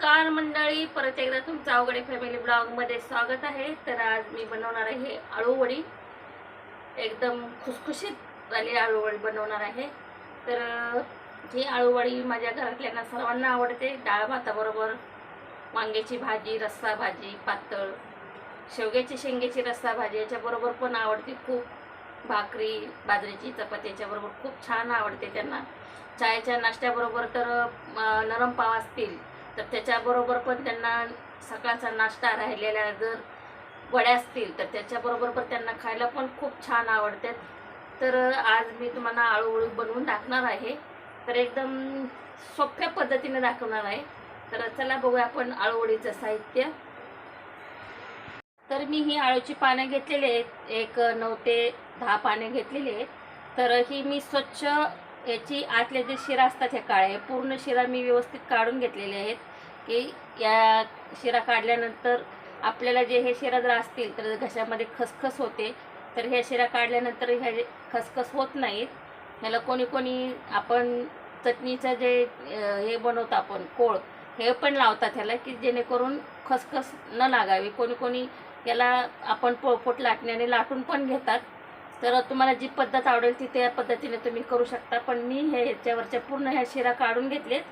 नमस्कार मंडळी. परत एकदा तुमचं अवघडे फॅमिली ब्लॉगमध्ये स्वागत आहे. तर आज मी बनवणार आहे आळूवडी एकदम खुसखुशीत झाली आळूवडी बनवणार आहे. तर ही आळूवडी माझ्या घरातल्यांना सर्वांना आवडते. डाळ भाताबरोबर वांग्याची भाजी रस्सा भाजी पातळ शेवग्याची शेंग्याची रस्सा भाजी याच्याबरोबर पण आवडते खूप. भाकरी बाजरीची चपाती याच्याबरोबर खूप छान आवडते त्यांना. चायच्या नाश्त्याबरोबर तर नरम पाव असतील. तर त्याच्याबरोबर पण त्यांना सकाळचा नाश्ता राहिलेला जर वड्या असतील तर त्याच्याबरोबर पण त्यांना खायला पण खूप छान आवडतात. तर आज मी तुम्हाला आळूहळू बनवून दाखवणार आहे. तर एकदम सोप्या पद्धतीने दाखवणार आहे. तर चला बघूया आपण आळूवडीचं साहित्य. तर मी ही आळूची पानं घेतलेली आहेत. एक नऊ ते दहा पाने घेतलेली आहेत. तर ही मी स्वच्छ याची आतले जे शिरा असतात ह्या काळ्या पूर्ण शिरा मी व्यवस्थित काढून घेतलेले आहेत. की या शिरा काढल्यानंतर आपल्याला जे हे शिरा जर असतील तर घशामध्ये खसखस होते. तर ह्या शिरा काढल्यानंतर ह्या जे खसखस होत नाहीत. ह्याला कोणी कोणी आपण चटणीचं जे हे बनवतो आपण कोळ हे पण लावतात ह्याला की जेणेकरून खसखस न लागावी. कोणी कोणी याला आपण पोळपोट लाटण्याने लाटून पण घेतात. तर तुम्हाला जी पद्धत आवडेल ती त्या पद्धतीने तुम्ही करू शकता. पण मी हे ह्याच्यावरच्या पूर्ण ह्या शिरा काढून घेतलेत.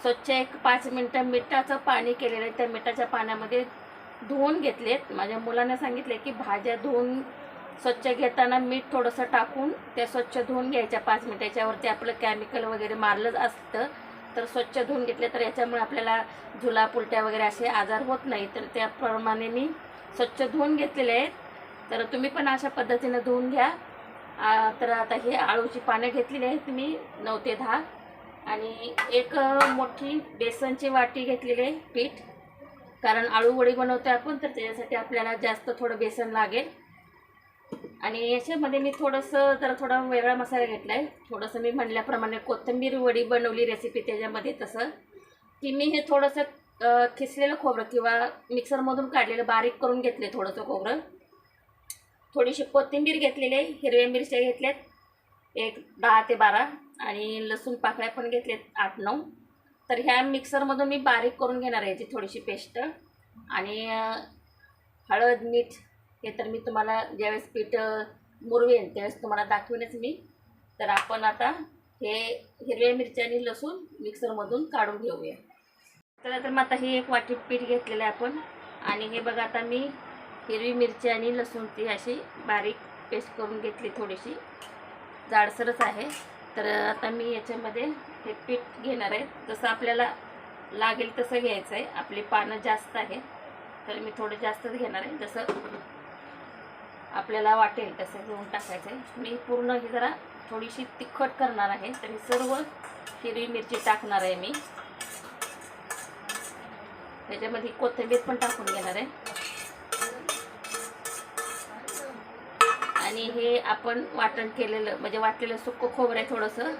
स्वच्छ एक पाच मिनटं मिठाचं पाणी केलेलं आहे. त्या मिठाच्या पाण्यामध्ये धुवून घेतलेत. माझ्या मुलांना सांगितले की भाज्या धुवून स्वच्छ घेताना मीठ थोडंसं टाकून त्या स्वच्छ धुवून घ्यायच्या पाच मिनिटाच्यावरती आपलं केमिकल वगैरे मारलं असतं. तर स्वच्छ धुवून घेतले तर याच्यामुळे आपल्याला झुला पुलट्या वगैरे असे आजार होत नाही. तर त्याप्रमाणे मी स्वच्छ धुवून घेतलेले आहेत. तर तुम्ही पण अशा पद्धतीनं धुवून घ्या. तर आता हे आळूची पानं घेतलेली आहेत मी. नऊ ते दहा. आणि एक मोठी बेसनची वाटी घेतलेली आहे पीठ. कारण आळू वडी बनवतो आपण तर त्याच्यासाठी आपल्याला जास्त थोडं बेसन लागेल. आणि याच्यामध्ये मी थोडंसं जरा थोडा वेगळा मसाला घेतला आहे थोडंसं मी म्हणल्याप्रमाणे कोथिंबीर वडी बनवली रेसिपी त्याच्यामध्ये तसं. की मी हे थोडंसं खिसलेलं खोबरं किंवा मिक्सरमधून काढलेलं बारीक करून घेतले थोडंसं खोबरं. थोडीशी कोथिंबीर घेतलेली आहे हिरव्या मिरच्या घेतल्यात. एक दहा ते बारा आणि लसूण पाकळ्या पण घेतल्यात आठ नऊ. तर ह्या मिक्सरमधून मी बारीक करून घेणार आहे याची थोडीशी पेस्ट. आणि हळद मीठ हे तर मी तुम्हाला ज्यावेळेस पीठ मुरवेन त्यावेळेस तुम्हाला दाखवेनच मी. तर आपण आता हे हिरव्या मिरच्या आणि लसूण मिक्सरमधून काढून घेऊया. तर तर मग आता ही एक वाटी पीठ घेतलेलं आहे आपण. आणि हे बघा आता मी हिरवी मिरची आणि लसूण ती अशी बारीक पेस्ट करून घेतली थोडीशी. जाडसरच आहे. तर आता मी याच्यामध्ये हे पीठ घेणार आहे. जसं आपल्याला लागेल तसं घ्यायचं आहे. आपली पानं जास्त आहे. तर मी थोडं जास्तच घेणार आहे. जसं आपल्याला वाटेल तसं घेऊन टाकायचं आहे. मी पूर्ण ही जरा थोडीशी तिखट करणार आहे. तर ही सर्व हिरवी मिरची टाकणार आहे मी. त्याच्यामध्ये कोथिंबीर पण टाकून घेणार आहे. आणि हे आपण वाटण केलेलं म्हणजे वाटलेलं सुक्क खोबरं आहे थोडंसं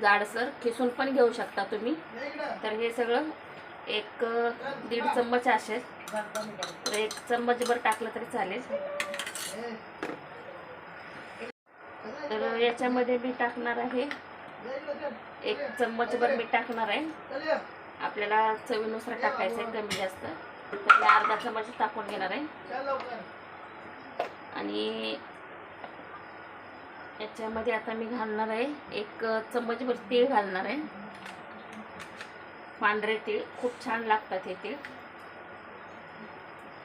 जाडसर खिसून पण घेऊ शकता तुम्ही. तर हे सगळं एक दीड चम्मच असेल. तर एक चम्मचभर टाकलं तरी चालेल. तर याच्यामध्ये मी टाकणार आहे एक चम्मचभर मी टाकणार आहे. आपल्याला चवीनुसार टाकायचं आहे कमी जास्त. तर अर्धा चम्मच टाकून घेणार आहे. आणि याच्यामध्ये आता मी घालणार आहे एक चम्मचभर तीळ घालणार आहे. पांढरे तीळ खूप छान लागतात हे तीळ.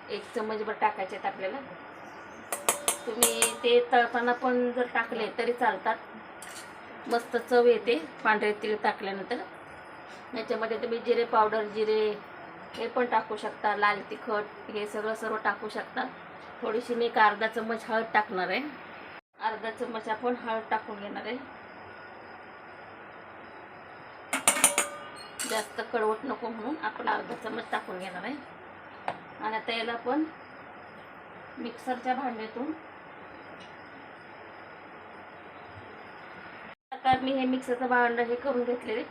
एक चम्मचभर टाकायचे आहेत आपल्याला. तुम्ही ते तळताना पण जर टाकले तरी चालतात. मस्त चव येते पांढरे तीळ टाकल्यानंतर. याच्यामध्ये तुम्ही जिरे पावडर जिरे हे पण टाकू शकता लाल तिखट हे सगळं सर्व टाकू शकता. थोडीशी मी एक अर्धा चम्मच हळद टाकणार आहे. अर्धा चम्मच आपण हळद टाकून घेणार आहे. जास्त कडवट नको म्हणून आपण अर्धा चम्मच टाकून घेणार आहे. आणि आता याला आपण मिक्सरच्या भांड्यातून आता मी हे मिक्सरचं भांडं हे करून घेतलेले.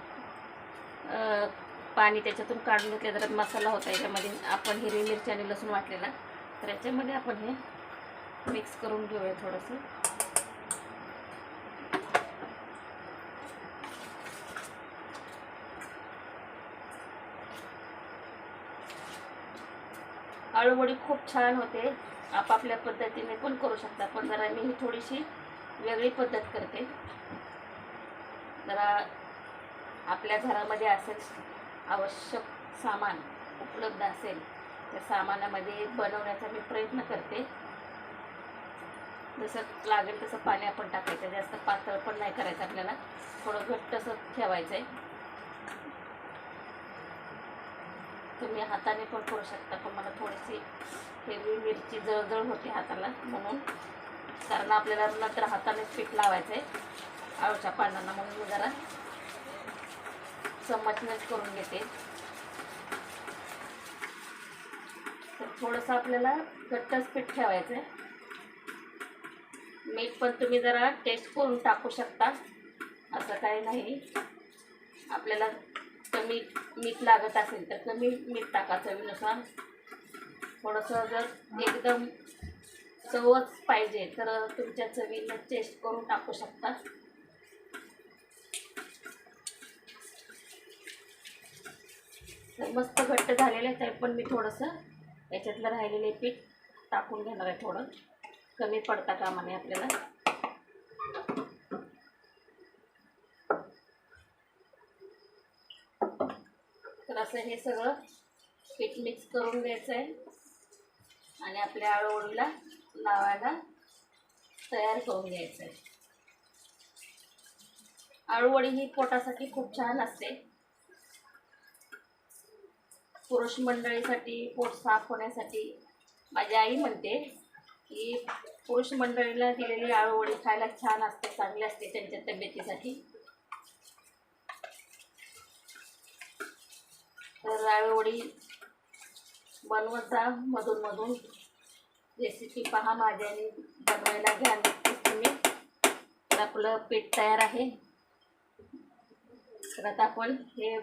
पाणी त्याच्यातून काढून घेतले जरा मसाला होता याच्यामध्ये. आपण हिरवी मिरची आणि लसूण वाटलेला. तर याच्यामध्ये आपण हे मिक्स करून घेऊया थोडंसं. आळूवडी खूप छान होते. आपापल्या पद्धतीने पण करू शकता पण जरा मी ही थोडीशी वेगळी पद्धत करते. जरा आपल्या घरामध्ये असेल आवश्यक सामान उपलब्ध असेल त्या सामानामध्ये बनवण्याचा मी प्रयत्न करते. जसं लागेल तसं पाणी आपण टाकायचं. जास्त पातळ पण नाही करायचं आपल्याला. थोडं घट्ट असं ठेवायचं आहे तुम्ही हाताने पण करू शकता पण मला थोडीशी हिरवी मिरची जळजळ होते हाताला म्हणून. कारण आपल्याला नंतर हातानेच पीठ लावायचं आहे आळूच्या पानांना म्हणून मी जरा चमचनेच करून घेते. तर थोडंसं आपल्याला घट्टच पीठ ठेवायचं आहे मीठ पण तुम्ही जरा टेस्ट करून टाकू शकता. असं काही नाही. आपल्याला कमी मीठ लागत असेल तर कमी मीठ टाका चवीनुसार थोडंसं जर एकदम चवच पाहिजे तर तुमच्या चवीनं टेस्ट करून टाकू शकता. तर मस्त घट्ट झालेलं आहे तरी पण मी थोडंसं याच्यातलं राहिलेले पीठ टाकून घेणार आहे थोडं. कमी पडता कामा नये आपल्याला. तर असं हे सगळं पीठ मिक्स करून द्यायचं आहे. आणि आपल्या आळूवडीला लावायला तयार करून घ्यायचं आहे. आळूवडी ही पोटासाठी खूप छान असते. पुरुष मंडळीसाठी पोट साफ होण्यासाठी माझी आई म्हणते की पुरुष मंडळीला दिलेली आळूवडी खायला छान असते चांगली असते त्यांच्या तब्येतीसाठी. तर आळूवडी बनवत जा मधून मधून रेसिपी पहा माझ्याने बनवायला घ्या नक्कीच तुम्ही. तर आपलं पीठ तयार आहे. तर आता आपण हे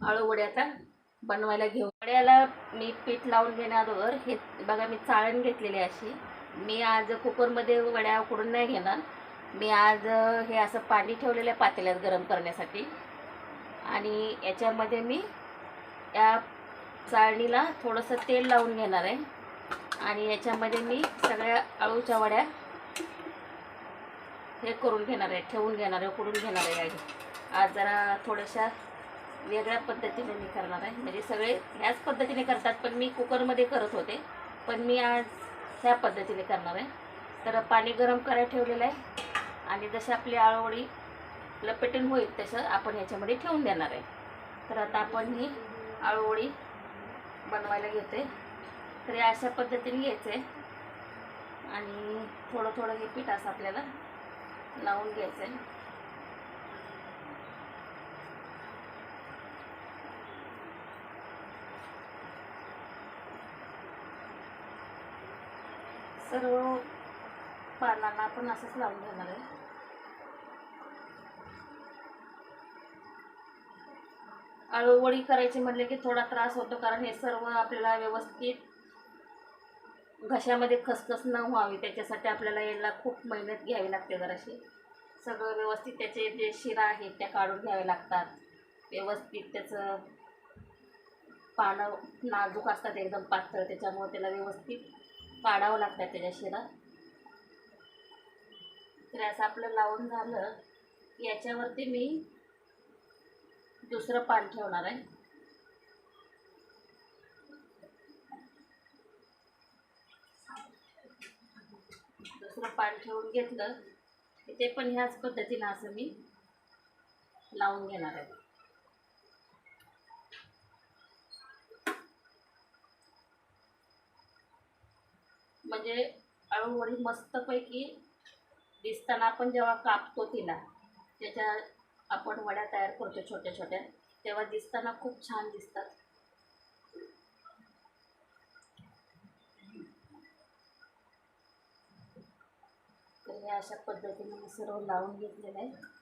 आळूवडी आता बनवायला घेऊ. वड्याला मी पीठ लावून घेण्याअगोदर हे बघा मी चाळण घेतलेली अशी. मी आज कुकरमध्ये वड्या उकडून नाही घेणार. मी आज हे असं पाणी ठेवलेलं आहे पातेल्यात गरम करण्यासाठी. आणि याच्यामध्ये मी या चाळणीला थोडंसं तेल लावून घेणार आहे. आणि याच्यामध्ये मी सगळ्या आळूच्या वड्या हे करून घेणार आहे ठेवून घेणार आहे उकडून घेणार आहे. आधी. आज जरा थोड्याशा वेगळ्या पद्धतीने मी करणार आहे. म्हणजे सगळे ह्याच पद्धतीने करतात पण मी कुकरमध्ये करत होते. पण मी आज ह्या पद्धतीने करणार आहे. तर पाणी गरम करायला ठेवलेलं आहे. आणि जसे आपली आळवडी लपेटून होईल तसं आपण ह्याच्यामध्ये ठेवून देणार आहे. तर आता आपण ही आळूवडी बनवायला घेते तर अशा पद्धतीने घ्यायचं आहे. आणि थोडं थोडं हे पीठ असं आपल्याला लावून घ्यायचं आहे. सर्व पानांना आपण असंच लावून घेणार आहे. आळूवडी करायची म्हणले की थोडा त्रास होतो कारण हे सर्व आपल्याला व्यवस्थित घशामध्ये खसखस न व्हावी त्याच्यासाठी आपल्याला याला खूप मेहनत घ्यावी लागते जराशी. सगळं व्यवस्थित त्याचे जे शिरा आहेत त्या काढून घ्यावे लागतात. व्यवस्थित त्याचं पानं नाजूक असतात एकदम पातळ त्याच्यामुळे त्याला व्यवस्थित काढावं लागतं त्याच्या शिरा तर असं आपलं लावून झालं याच्यावरती मी दुसरं पान ठेवणार आहे. दुसरं पान ठेवून घेतलं ते पण ह्याच पद्धतीनं असं मी लावून घेणार आहे. म्हणजे अळूवडी मस्तपैकी दिसताना आपण जेव्हा कापतो तिला त्याच्या आपण वड्या तयार करतो छोट्या छोट्या तेव्हा दिसताना खूप छान दिसतात. तर हे अशा पद्धतीने मी सर्व लावून घेतलेलं आहे.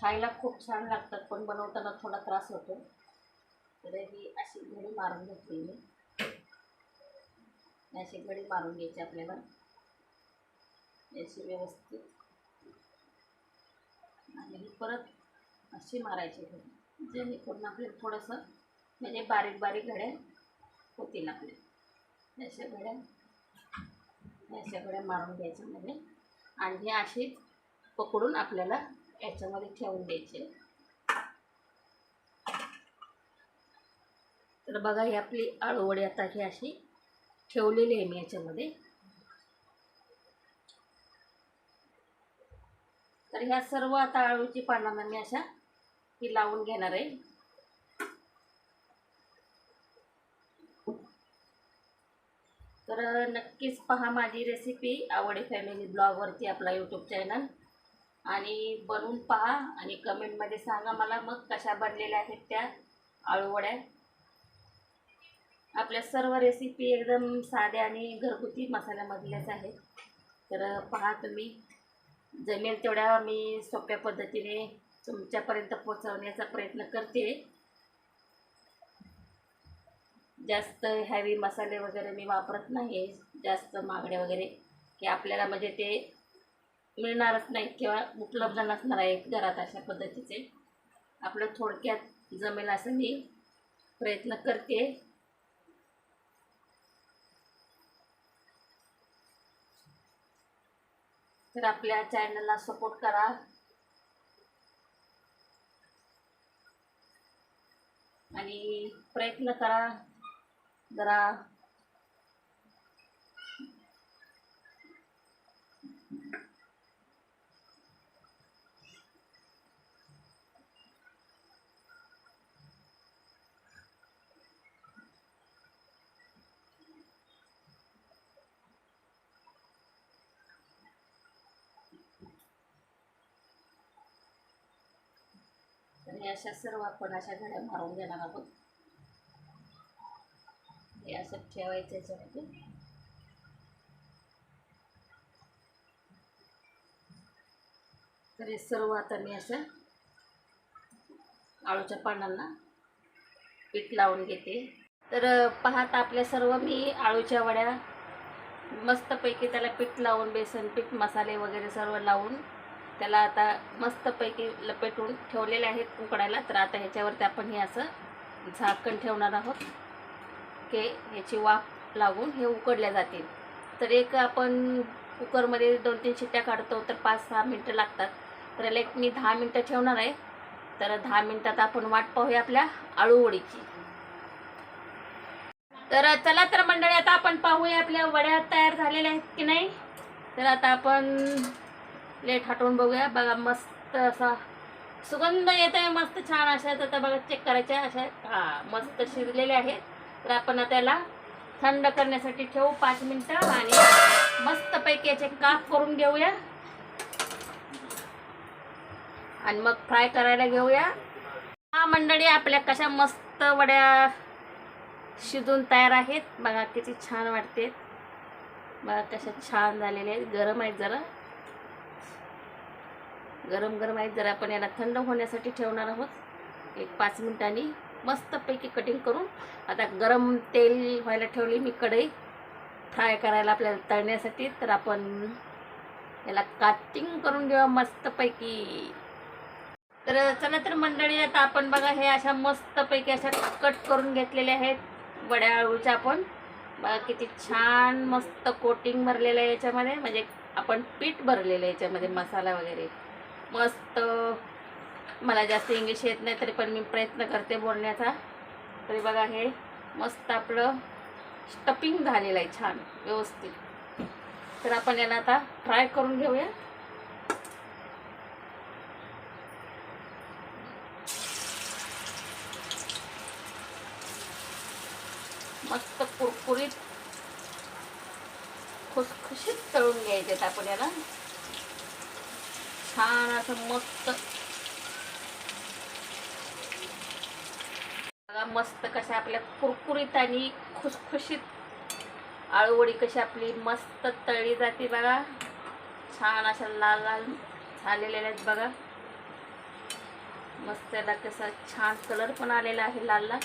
खायला खूप छान लागतात पण बनवताना थोडा त्रास होतो. तर ही अशी घडी मारून घेतली मी. अशी घडी मारून घ्यायची आपल्याला. याची व्यवस्थित. आणि ही परत अशी मारायची घडी. जेणेकरून आपल्याला थोडंसं म्हणजे बारीक बारीक घड्या होतील आपल्या अशा घड्या अशा घड्या मारून घ्यायच्या म्हणजे आणि हे अशी पकडून आपल्याला याच्यामध्ये ठेवून द्यायचे. तर बघा ही आपली आळूवडी आता ही अशी ठेवलेली आहे मी याच्यामध्ये. तर ह्या सर्व आता आळूची पानांना मी अशा ही लावून घेणार आहे. तर नक्कीच पहा माझी रेसिपी आवडे फॅमिली ब्लॉगवरती आपला यूट्यूब चॅनल आणि बनवून पहा आणि कमेंटमध्ये सांगा मला मग कशा बनलेल्या आहेत त्या आळूवड्या. आपल्या सर्व रेसिपी एकदम साध्या आणि घरगुती मसाल्यामधल्याच आहेत. तर पहा तुम्ही जमेल तेवढ्या मी सोप्या पद्धतीने तुमच्यापर्यंत पोचवण्याचा प्रयत्न करते. जास्त हॅवी मसाले वगैरे मी वापरत नाही जास्त मागडे वगैरे की आपल्याला म्हणजे ते मिळणारच नाहीत किंवा उपलब्ध नसणार आहे घरात अशा पद्धतीचे. आपलं थोडक्यात जमेल असं मी प्रयत्न करते. तर आपल्या चॅनलला सपोर्ट करा. आणि प्रयत्न करा. जरा तर हे अशा सर्व आपण अशा घड्या मारून घेणार आहोत. हे असं ठेवायचं याच्यामध्ये तर हे सर्व आता मी असं आळूच्या पानांना पीठ लावून घेते. तर पाहत आपल्या सर्व मी आळूच्या वड्या मस्तपैकी त्याला पीठ लावून बेसन पीठ मसाले वगैरे सर्व लावून त्याला आता मस्तपैकी लपेटून ठेवलेले आहेत उकडायला. तर आता ह्याच्यावरती आपण हे असं झाकण ठेवणार आहोत की ह्याची वाफ लागून हे उकडल्या जातील. तर एक आपण कुकरमध्ये दोन तीन शिट्ट्या काढतो तर पाच सहा मिनटं लागतात. तर याला एक मी दहा मिनटं ठेवणार आहे. तर दहा मिनटात आपण वाट पाहूया आपल्या आळूवडीची तर चला तर मंडळी आता आपण पाहूया आपल्या वड्या तयार झालेल्या आहेत की नाही. तर आता आपण लेट हटवून बघूया. बघा मस्त असा सुगंध येत आहे मस्त छान अशा तर आता बघा चेक करायचे अशा हां मस्त शिरलेले आहेत. तर आपण आता त्याला थंड करण्यासाठी ठेवू पाच मिनटं आणि मस्तपैकी याचे काप करून घेऊया. आणि मग फ्राय करायला घेऊया. हा मंडळी आपल्या कशा मस्त वड्या शिजून तयार आहेत. बघा किती छान वाटते. बघा कशा छान झालेल्या आहेत. गरम आहेत जरा. गरम गरम आहेत जरा आपण याला थंड होण्यासाठी ठेवणार आहोत एक पाच मिनिटांनी मस्तपैकी कटिंग करून आता गरम तेल व्हायला ठेवली मी कढई फ्राय करायला आपल्याला तळण्यासाठी तर आपण याला काटिंग करून घेऊया मस्तपैकी. तर चला तर मंडळी आता आपण बघा हे अशा मस्तपैकी अशा कट करून घेतलेल्या आहेत वड्या आळूच्या आपण. बघा किती छान मस्त कोटिंग भरलेलं आहे याच्यामध्ये म्हणजे आपण पीठ भरलेलं आहे याच्यामध्ये मसाला वगैरे. मस्त. मला जास्त इंग्लिश येत नाही तरी पण मी प्रयत्न करते बोलण्याचा. तरी बघा हे मस्त आपलं स्टपिंग झालेलं आहे छान व्यवस्थित. तर आपण याला आता फ्राय करून घेऊया. मस्त कुरकुरीत खुसखुशीत तळून घ्यायचे आपण याला. छान असं मस्त. बघा मस्त कशा आपल्या कुरकुरीत आणि खुसखुशीत आळूवडी कशी आपली मस्त तळली जाते बघा. छान अशा लाल लाल झालेल्या आहेत बघा. मस्त त्याला कसा छान कलर पण आलेला आहे लाल लाल.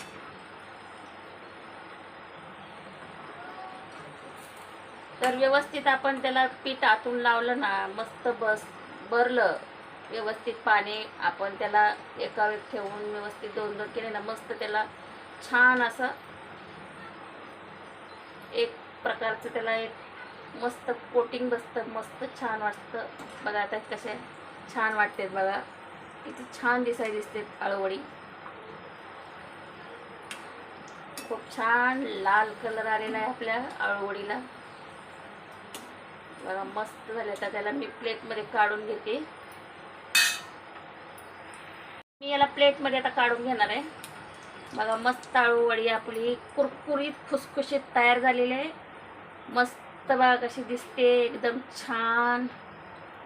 तर व्यवस्थित आपण त्याला पीठ आतून लावलं ना मस्त बस. भरलं व्यवस्थित पाणी आपण त्याला एका वेळ ठेवून व्यवस्थित दोन दोन केले ना मस्त त्याला छान असं एक प्रकारचं त्याला एक मस्त कोटिंग बसतं मस्त छान वाटतं. बघा आता कसे छान वाटतात बघा. किती छान दिसाय दिसते आळूवडी. खूप छान लाल कलर आलेला आहे आपल्या आळूवडीला. बघा मस्त झाले. आता त्याला मी प्लेटमध्ये काढून घेते. मी याला प्लेटमध्ये आता काढून घेणार आहे. बघा मस्त आळूवडी आपली कुरकुरीत खुसखुशीत तयार झालेली आहे. मस्त बघा कशी दिसते एकदम छान.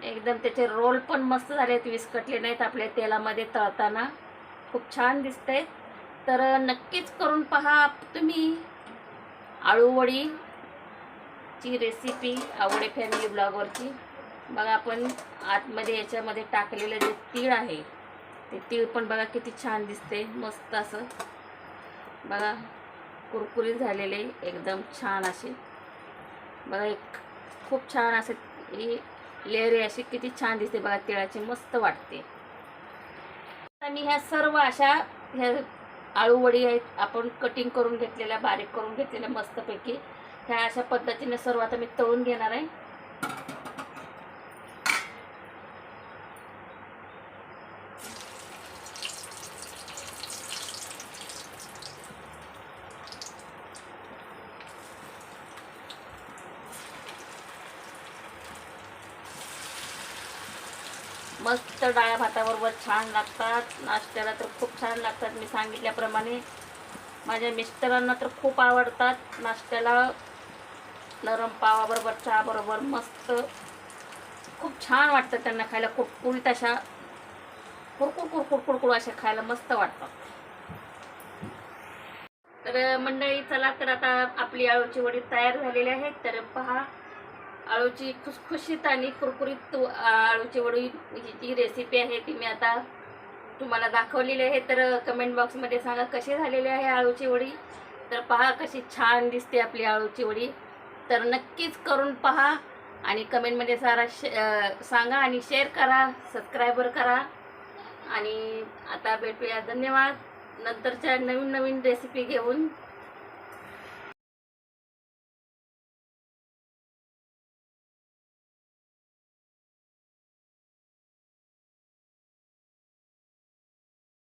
एकदम त्याचे रोल पण मस्त झाले आहेत विस्कटले नाहीत आपल्या तेलामध्ये तळताना. खूप छान दिसते तर नक्कीच करून पहा तुम्ही. आळूवडी ची रेसिपी आवडे फॅमिली ब्लॉगवरची बघा आपण आतमध्ये याच्यामध्ये टाकलेलं जे तीळ आहे ते तीळ पण बघा किती छान दिसते मस्त असं. बघा कुरकुरीत झालेले एकदम छान असे. बघा एक खूप छान असे ही लेहरी अशी किती छान दिसते बघा तिळाची मस्त वाटते. आणि मी ह्या सर्व अशा ह्या आळूवडी आहेत आपण कटिंग करून घेतलेल्या बारीक करून घेतलेल्या मस्तपैकी. ह्या अशा पद्धतीने सर्व आता मी तळून घेणार आहे. मस्त डाळ्या भाताबरोबर छान लागतात. नाश्त्याला तर खूप छान लागतात मी सांगितल्याप्रमाणे. माझ्या मिस्टरांना तर खूप आवडतात नाश्त्याला. नरम पावाबरोबर चहाबरोबर मस्त. खूप छान वाटतं त्यांना खायला. कुरकुरीत अशा कुरकुर कुरकुर कुरकुर अशा खायला मस्त वाटतात तर मंडळी चला तर आता आपली आळूची वडी तयार झालेली आहे. तर पहा आळूची खुसखुशीत आणि कुरकुरीत आळूची वडी ही जी रेसिपी आहे ती मी आता तुम्हाला दाखवलेली आहे. तर कमेंट बॉक्समध्ये सांगा कशी झालेली आहे आळूची वडी. तर पहा कशी छान दिसते आपली आळूची वडी. तर नक्कीच करून पहा आणि कमेंटमध्ये सारा शे सांगा आणि शेअर करा सबस्क्रायबर करा. आणि आता भेटूया. धन्यवाद. नंतरच्या नवीन नवीन रेसिपी घेऊन.